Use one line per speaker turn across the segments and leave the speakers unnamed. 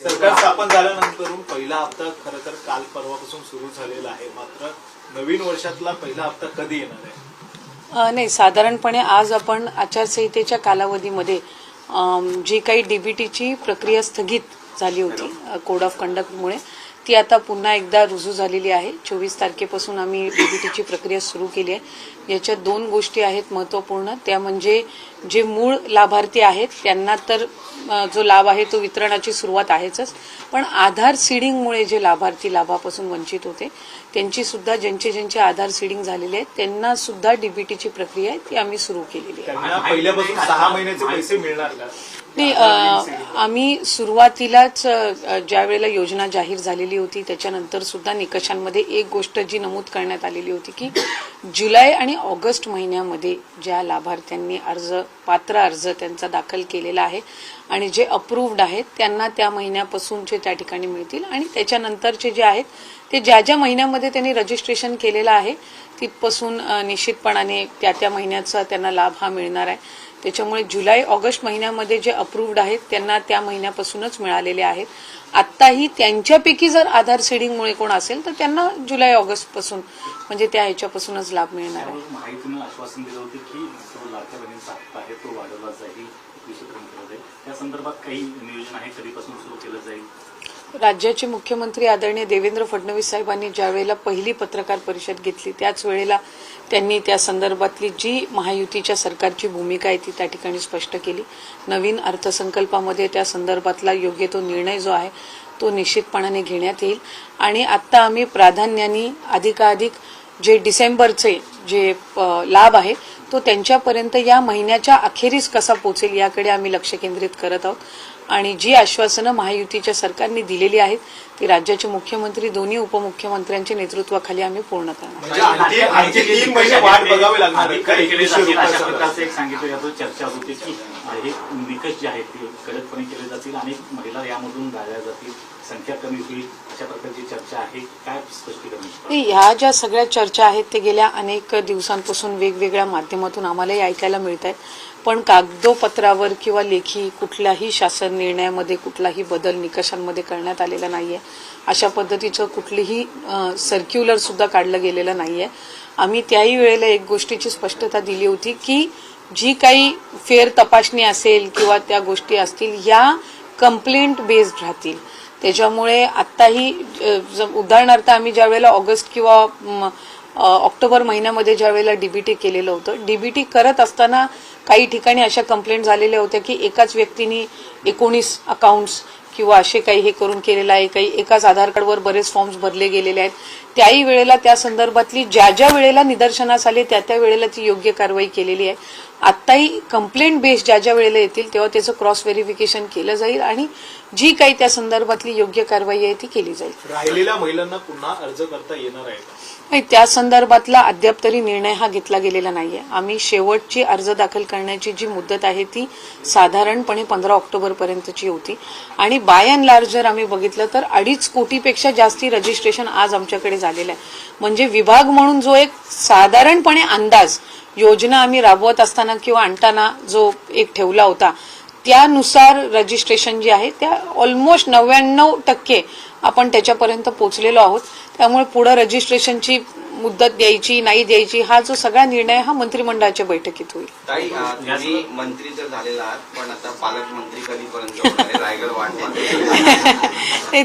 सरकार स्थापन झाल्यानंतरून पहिला हप्ता खरं तर काल परवापासून सुरू झालेला आहे. मात्र नवीन वर्षातला पहिला हप्ता कधी येणार आहे?
नाही साधारणपणे आज आपण आचारसंहितेच्या कालावधीमध्ये जी काही डीबीटीची प्रक्रिया स्थगित झाली होती कोड ऑफ कंडक्टमुळे ती आता पुन्हा एकदा रुजू झालेली आहे. चोवीस तारखेपासून आम्ही डीबीटीची प्रक्रिया सुरू केली आहे. याच्यात दोन गोष्टी आहेत महत्त्वपूर्ण. त्या म्हणजे जे मूळ लाभार्थी आहेत त्यांना तर जो लाभ आहे तो वितरणाची सुरुवात आहेच पण आधार सीडिंगमुळे जे लाभार्थी लाभापासून वंचित होते त्यांची सुद्धा ज्यांचे ज्यांचे आधार सीडिंग झालेले आहेत त्यांना सुद्धा डीबीटीची प्रक्रिया आहे ती आम्ही सुरू केलेली आहे.
पहिल्यापासून सहा महिन्याचे पैसे मिळणार
नाही आम्ही सुरुवातीलाच ज्या वेळेला योजना जाहीर झालेली होती त्याच्यानंतर सुद्धा निकषांमध्ये एक गोष्ट जी नमूद करण्यात आलेली होती की जुलै आणि ऑगस्ट महिन्यामध्ये ज्या लाभार्थ्यांनी अर्ज पात्र अर्ज त्यांचा दाखल केलेला आहे आणि जे अप्रूव्ड आहेत त्यांना त्या महिन्यापासूनचे त्या ठिकाणी मिळतील आणि त्याच्यानंतरचे जे आहेत ते ज्या ज्या महिन्यामध्ये त्यांनी रजिस्ट्रेशन केलेलं आहे तिथपासून निश्चितपणाने त्या त्या महिन्याचा त्यांना लाभ हा मिळणार आहे. त्याच्यामुळे जुलै ऑगस्ट महिन्यामध्ये जे अप्रूव्ड आहेत त्यांना त्या महिन्यापासूनच मिळालेले आहेत. आत्ताही त्यांच्यापैकी जर आधार सेडिंगमुळे कोण असेल तर त्यांना जुलै ऑगस्टपासून म्हणजे त्या ह्याच्यापासूनच लाभ मिळणार आहे. राज्याचे मुख्यमंत्री आदरणीय देवेंद्र फडणवीस साहेबांनी ज्यावेळेला पहिली पत्रकार परिषद घेतली त्याच वेळेला त्यांनी त्या संदर्भातली जी महायुतीच्या सरकारची भूमिका आहे ती त्या ठिकाणी स्पष्ट केली. नवीन अर्थसंकल्पामध्ये त्या संदर्भातला योग्य तो निर्णय जो आहे तो निश्चितपणाने घेण्यात येईल. आणि आत्ता आम्ही प्राधान्याने अधिकाधिक जे डिसेंबरचे जे लाभ आहे तो त्यांच्यापर्यंत या महिन्याच्या अखेरीस कसा पोचेल याकडे आम्ही लक्ष केंद्रित करत आहोत. आणि जी आश्वासनं महायुतीच्या सरकारने दिलेली आहेत ती राज्याचे मुख्यमंत्री दोन्ही उपमुख्यमंत्र्यांच्या नेतृत्वाखाली आम्ही पूर्ण करणार.
म्हणजे
हे निकष जे आहेत ते कडकपणे केले जातील अनेक महिला यामधून गाळल्या जातील संख्या कमी होईल अशा प्रकारची चर्चा आहे. काय स्पष्टीकरण
ह्या ज्या सगळ्या चर्चा आहेत ते गेल्या अनेक दिवसांपासून वेगवेगळ्या माध्यमातून आम्हालाही ऐकायला मिळत आहेत पण कागदोपत्रावर किंवा लेखी कुठल्याही शासन निर्णयामध्ये कुठलाही बदल निकषांमध्ये करण्यात आलेला नाही आहे अशा पद्धतीचं कुठलीही सर्क्युलरसुद्धा काढलं गेलेलं नाही आहे आम्ही त्याही वेळेला एक गोष्टीची स्पष्टता दिली होती की जी काही फेर तपासणी असेल किंवा त्या गोष्टी असतील या कंप्लेंट बेस्ड राहतील. त्याच्यामुळे आत्ताही उदाहरणार्थ आम्ही ज्या वेळेला ऑगस्ट किंवा ऑक्टोबर महिन्यामध्ये ज्या वेळेला डीबीटी केलेलं होतं डीबीटी करत असताना काही ठिकाणी अशा कंप्लेंट झालेल्या होत्या की एकाच व्यक्तीने एकोणीस अकाउंट्स किंवा असे काही हे करून केलेलं आहे काही एकाच आधार कार्डवर बरेच फॉर्म्स भरले गेलेले आहेत. त्याही वेळेला त्या संदर्भातली ज्या ज्या वेळेला निदर्शनास आले त्या त्या वेळेला ती योग्य कारवाई केलेली आहे. आत्ताही कंप्लेंट बेस ज्या ज्या वेळेला येतील तेव्हा त्याचं क्रॉस व्हेरिफिकेशन केलं जाईल आणि जी काही त्या संदर्भातली योग्य कारवाई आहे ती केली जाईल.
राहिलेल्या महिलांना पुन्हा अर्ज करता येणार आहे
नाही त्या संदर्भातला अद्याप तरी निर्णय हा घेतला गेलेला नाहीये. आम्ही शेवटची अर्ज दाखल करण्याची जी मुदत आहे ती साधारणपणे पंधरा ऑक्टोबर पर्यंतची होती. आणि बाय अँड लार्ज जर आम्ही बघितलं तर अडीच कोटीपेक्षा जास्ती रजिस्ट्रेशन आज आमच्याकडे झालेलं आहे. म्हणजे विभाग म्हणून जो एक साधारणपणे अंदाज योजना आम्ही राबवत असताना किंवा आणताना जो एक ठेवला होता त्यानुसार रजिस्ट्रेशन जे आहे त्या ऑलमोस्ट नव्याण्णव टक्के आपण त्याच्यापर्यंत पोचलेलो आहोत. त्यामुळे पुढे रजिस्ट्रेशनची मुदत द्यायची नाही द्यायची हा जो सगळा निर्णय हा मंत्रिमंडळाच्या बैठकीत होईल
ताई अ, तुम्ही मंत्री तर झालेला आहात पण आता पालकमंत्री कधीपर्यंत? रायगड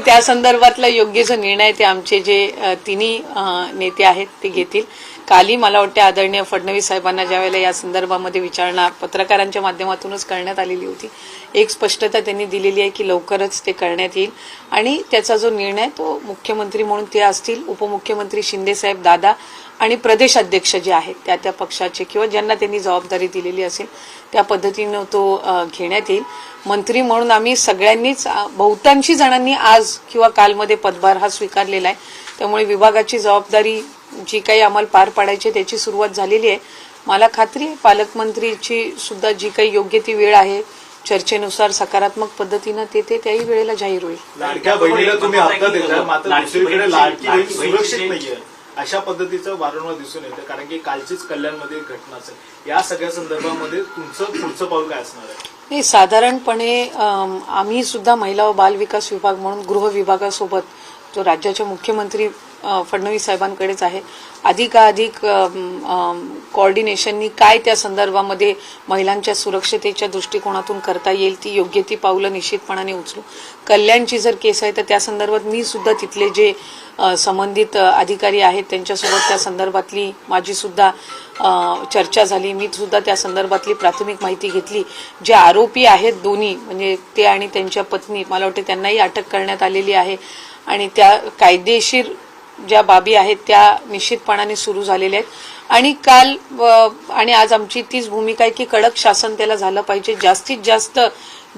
त्या संदर्भातला योग्य जो निर्णय ते आमचे जे तिन्ही नेते आहेत ते घेतील कालही मला वाटते आदरणीय फडणवीस साहेबांना ज्यावेळेला या संदर्भामध्ये विचारणा पत्रकारांच्या माध्यमातूनच करण्यात आलेली होती. एक स्पष्टता त्यांनी दिलेली आहे की लवकरच ते करण्यात येईल. आणि त्याचा जो निर्णय तो मुख्यमंत्री म्हणून ते असतील उपमुख्यमंत्री शिंदेसाहेब दादा आणि प्रदेशाध्यक्ष जे आहेत त्या त्या पक्षाचे किंवा ज्यांना त्यांनी जबाबदारी दिलेली असेल त्या पद्धतीनं तो घेण्यात येईल. मंत्री म्हणून आम्ही सगळ्यांनीच बहुतांशी जणांनी आज किंवा कालमध्ये पदभार हा स्वीकारलेला आहे. त्यामुळे विभागाची जबाबदारी जी काही आम्हाला पार पाडायची आहे, त्याची सुरुवात झालेली आहे. मला खात्री आहे पालकमंत्रीची सुद्धा जी काही योग्य ती वेळ आहे चर्चेनुसार सकारात्मक पद्धतीनं ते ते त्याही वेळेला जाहीर होईल.
लाडक्या बहिणीला तुम्ही हप्ता देता मात्र
लाडकी
दुसरीकडे लाडकी बहीण सुरक्षित नाहीये. अशा पद्धतीचं वारंवार दिसून येतं कारण की कालचीच कल्याणमध्ये घटना असेल या सगळ्या संदर्भामध्ये तुमचं पुढचं पाऊल काय असणार आहे?
नाही साधारणपणे आम्ही सुद्धा महिला व बाल विकास विभाग म्हणून गृह विभागासोबत जो राज्याचे मुख्यमंत्री फडणवीस साहेबांकडेच आहे. अधिकाधिक कॉर्डिनेशननी काय त्या संदर्भामध्ये महिलांच्या सुरक्षतेच्या दृष्टिकोनातून करता येईल ती योग्य ती पावलं निश्चितपणाने उचलू. कल्याणची जर केस आहे तर त्या संदर्भात मी सुद्धा तिथले जे संबंधित अधिकारी आहेत त्यांच्यासोबत त्या संदर्भातली माझी सुद्धा चर्चा झाली. मी सुद्धा त्या संदर्भातली प्राथमिक माहिती घेतली. जे आरोपी आहेत दोन्ही म्हणजे ते आणि त्यांच्या पत्नी मला वाटते त्यांनाही अटक करण्यात आलेली आहे. आणि त्या कायदेशीर ज्या बाबी आहेत त्या निश्चितपणाने सुरू झालेल्या आहेत. आणि काल आणि आज आमची तीच भूमिका आहे की कडक शासन त्याला झालं पाहिजे. जास्तीत जास्त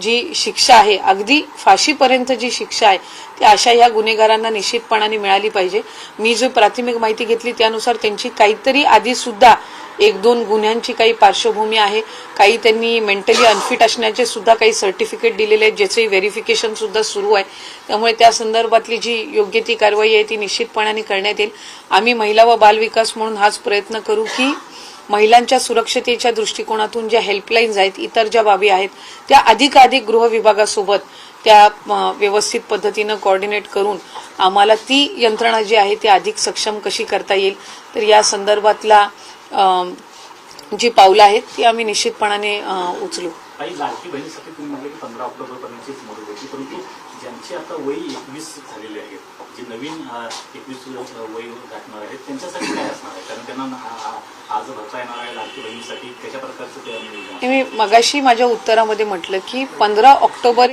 जी शिक्षा आहे अगदी फाशीपर्यंत जी शिक्षा आहे ती अशा ह्या गुन्हेगारांना निश्चितपणाने मिळाली पाहिजे. मी जो प्राथमिक माहिती घेतली त्यानुसार त्यांची काहीतरी आधी सुद्धा एक दोन गुन्ह्यांची काही पार्श्वभूमी आहे. काही त्यांनी मेंटली अनफिट असण्याचे सुद्धा काही सर्टिफिकेट दिलेले आहेत ज्याचे व्हेरिफिकेशन सुद्धा सुरू आहे. त्यामुळे त्या संदर्भातली जी योग्य ती कारवाई आहे ती निश्चितपणाने करण्यात येईल. आम्ही महिला व बालविकास म्हणून हाच प्रयत्न करू की महिलांच्या सुरक्षतेच्या दृष्टिकोनातून ज्या हेल्पलाईन्स आहेत इतर ज्या बाबी आहेत त्या अधिकाधिक गृह विभागासोबत त्या व्यवस्थित पद्धतीनं कॉर्डिनेट करून आम्हाला ती यंत्रणा जी आहे ती अधिक सक्षम कशी करता येईल तर या संदर्भातला जी पावलं आहेत ती आम्ही निश्चितपणाने अ, उचलू.
ज्यांची आता वय एकवीस झालेले आहेत जे नवीन एकवीस वय गाठणार आहेत त्यांच्यासाठी काय असणार आहे? कारण त्यांना आज भरता येणार आहे लाडकी बहिणीसाठी. कशा प्रकारचं ते
मी मगाशी माझ्या उत्तरामध्ये म्हटलं की पंधरा ऑक्टोबर